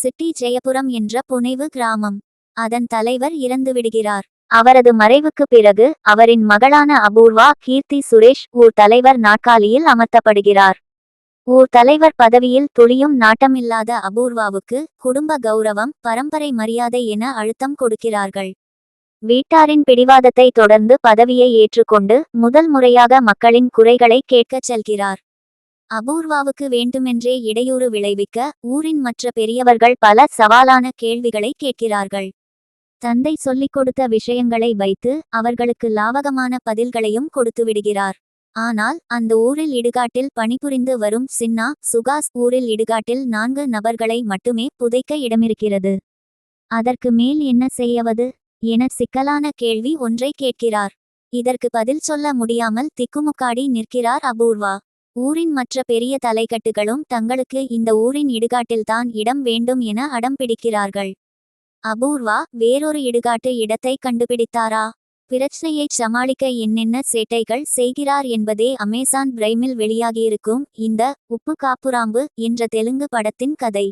City Jayapuram என்ற புனைவு கிராமம். அதன் தலைவர் இறந்துவிடுகிறார். அவரது மறைவுக்கு பிறகு அவரின் மகளான அபூர்வா கீர்த்தி சுரேஷ் ஊர் தலைவர் நாற்காலியில் அமர்த்தப்படுகிறார். ஊர் தலைவர் பதவியில் துளியும் நாட்டமில்லாத அபூர்வாவுக்கு குடும்ப கௌரவம் பரம்பரை மரியாதை என அழுத்தம் கொடுக்கிறார்கள். வீட்டாரின் பிடிவாதத்தை தொடர்ந்து பதவியை ஏற்றுக்கொண்டு முதல் முறையாக மக்களின் குறைகளை கேட்கச் செல்கிறார். அபூர்வாவுக்கு வேண்டுமென்றே இடையூறு விளைவிக்க ஊரின் மற்ற பெரியவர்கள் பல சவாலான கேள்விகளை கேட்கிறார்கள். தந்தை சொல்லிக் கொடுத்த விஷயங்களை வைத்து அவர்களுக்கு லாவகமான பதில்களையும் கொடுத்து விடுகிறார். ஆனால் அந்த ஊரில் இடுகாட்டில் பணிபுரிந்து வரும் சின்னா சுகாஸ் ஊரில் இடுகாட்டில் நான்கு நபர்களை மட்டுமே புதைக்க இடமிருக்கிறது. அதற்கு மேல் என்ன செய்யவது? என சிக்கலான கேள்வி ஒன்றை கேட்கிறார். இதற்கு பதில் சொல்ல முடியாமல் திக்குமுக்காடி நிற்கிறார் அபூர்வா. ஊரின் மற்ற பெரிய தலைக்கட்டுகளும் தங்களுக்கு இந்த ஊரின் இடுகாட்டில்தான் இடம் வேண்டும் என அடம் பிடிக்கிறார்கள். அபூர்வா வேறொரு இடுகாட்டு இடத்தை கண்டுபிடித்தாரா? பிரச்சனையைச் சமாளிக்க என்னென்ன சேட்டைகள் செய்கிறார் என்பதே அமேசான் பிரைமில் வெளியாகியிருக்கும் இந்த உப்பு காப்புராம்பு என்ற தெலுங்கு படத்தின் கதை.